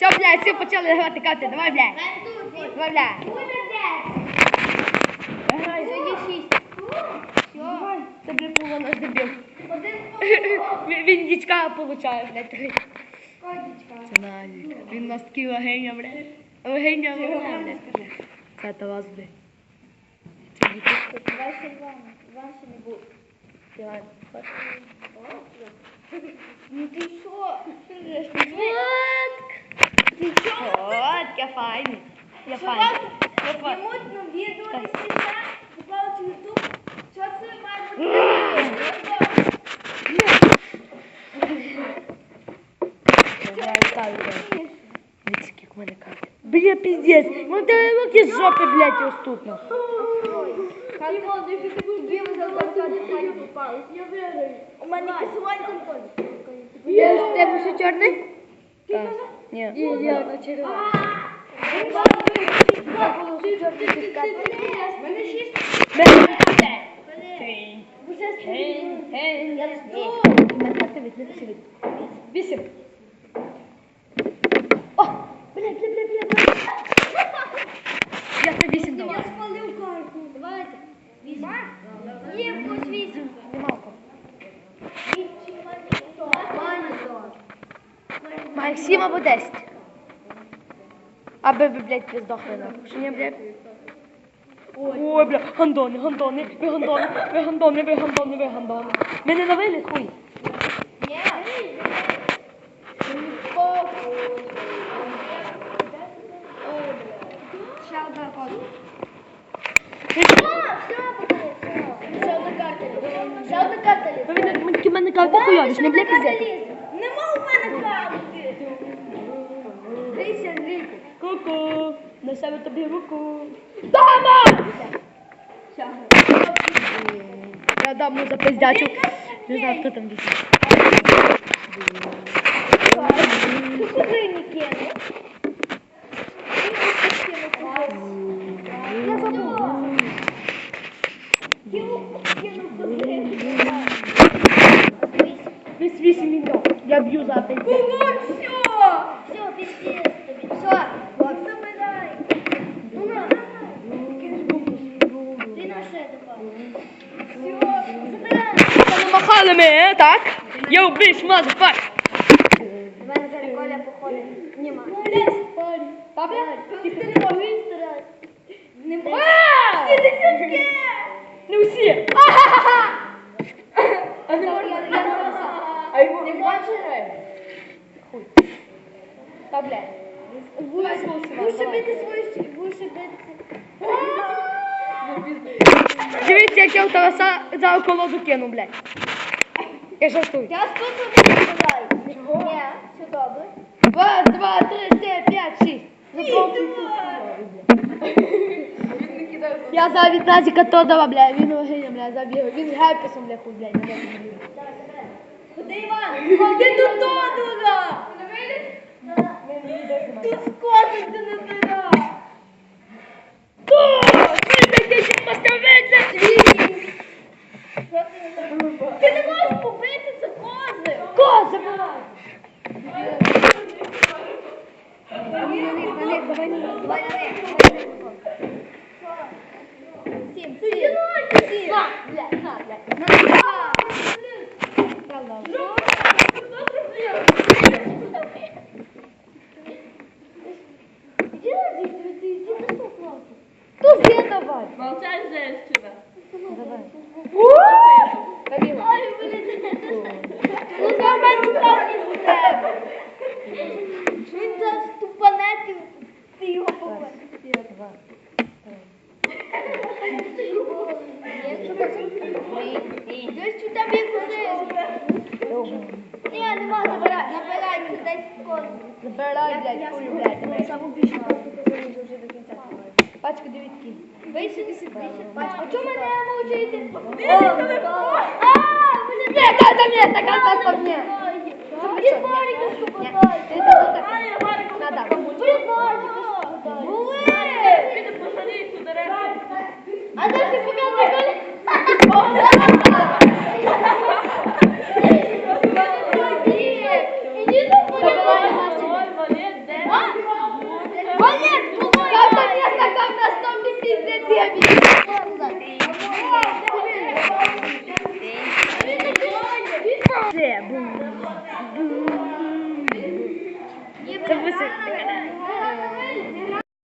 Все, блядь, всі почали грати карти. Давай, блядь. Давай, блядь. Грай. Все, це, блядь, наш дебіл. Він- Він дічка получає, блядь, три. Це Назік. Він у нас такий легеня, блядь. Легеня, легеня, блядь. Це Тарас, блядь. Це Вітя. Давай. Ну ти що? От, я файний. Я Що файний. вас Я файний. знімуть на відео на сіса, поклали в Ютуб. Що це має бути? Давай, ставь, блядь. Видите, як в мене карти. Бля, пиздец. Ну ти руки з жопи, блядь, ось тут, ну. У мене кисування там Тебе все чорний? Так. Ні. Ні, я на червоний. Вісім. О! Бля. Я це вісім. Давайте. Вісім. Є вісім. Нема. Максим або 10. Аби ви, блядь, ви здохли нахуй. Що ні, блядь? Ой, бля, гандони, гандони, ви гандони, ви гандони, ви гандони, ви гандони. Ви не навили, хуй. Ви мене, такі в мене карти хуйові, ж не бля піздець. Ку-ку, на себе тобі руку. Дама! Я дам за пиздячу. Не знаю, хто там вісім. Куди кинув? Я забула. Кинув, кинув. Весь вісім. Я б'ю за пиздячу. Було все. Все, пиздец тобі. Все, забирай. Ну на. Ти на ще тепер. Все, забирай. Махали ми, е, так? Я убив мазафак. У мене зараз Коля походить. Нема. Папа, ти старати. Не. Не усі. А не можна. А йому не бачили? Хуй. Та, блядь. Лучше бити лучше бити. Дивіться, як я в Тараса за колоду кину, блядь. Я жартую. Я не забирай. Ні, все добре. Два, два, три, чотири, п'ять, шість. Я за від Назіка Тодова, бля, він вагиня, бля, забігав. Він герпесом, бля, хуй, блядь. Куди Іван? Ходи до Тодора. Тут скотить до Тодора. О, ти таке ще поставити свій. Ти не можеш побити це кози. Ко, забирай. На них, на них, давай на них, давай на них. Сім, сім, сім. На, блядь, на, блядь. На, Правда. Іди на дітей, ти іди на покласти. Тут где давай. Молчать женщина. Давай. Ой, блін. Ну, за мене так не буде. Він зараз тупане, ти, ти його побачиш. Десь сюди бігу Ні, нема, забирай, набирай, мені дай кози. Забирай, блядь, хуй, блядь. Саму більшу дуже до кінця. Пачку дев'ятки. Вище, вище, А чому мене мовчите? А, блин, нет, это мне, так это мне. Забери Марика, що Нет, подай. ты это вот так. Надо. Забери Марика, що подай. ¡Sácale!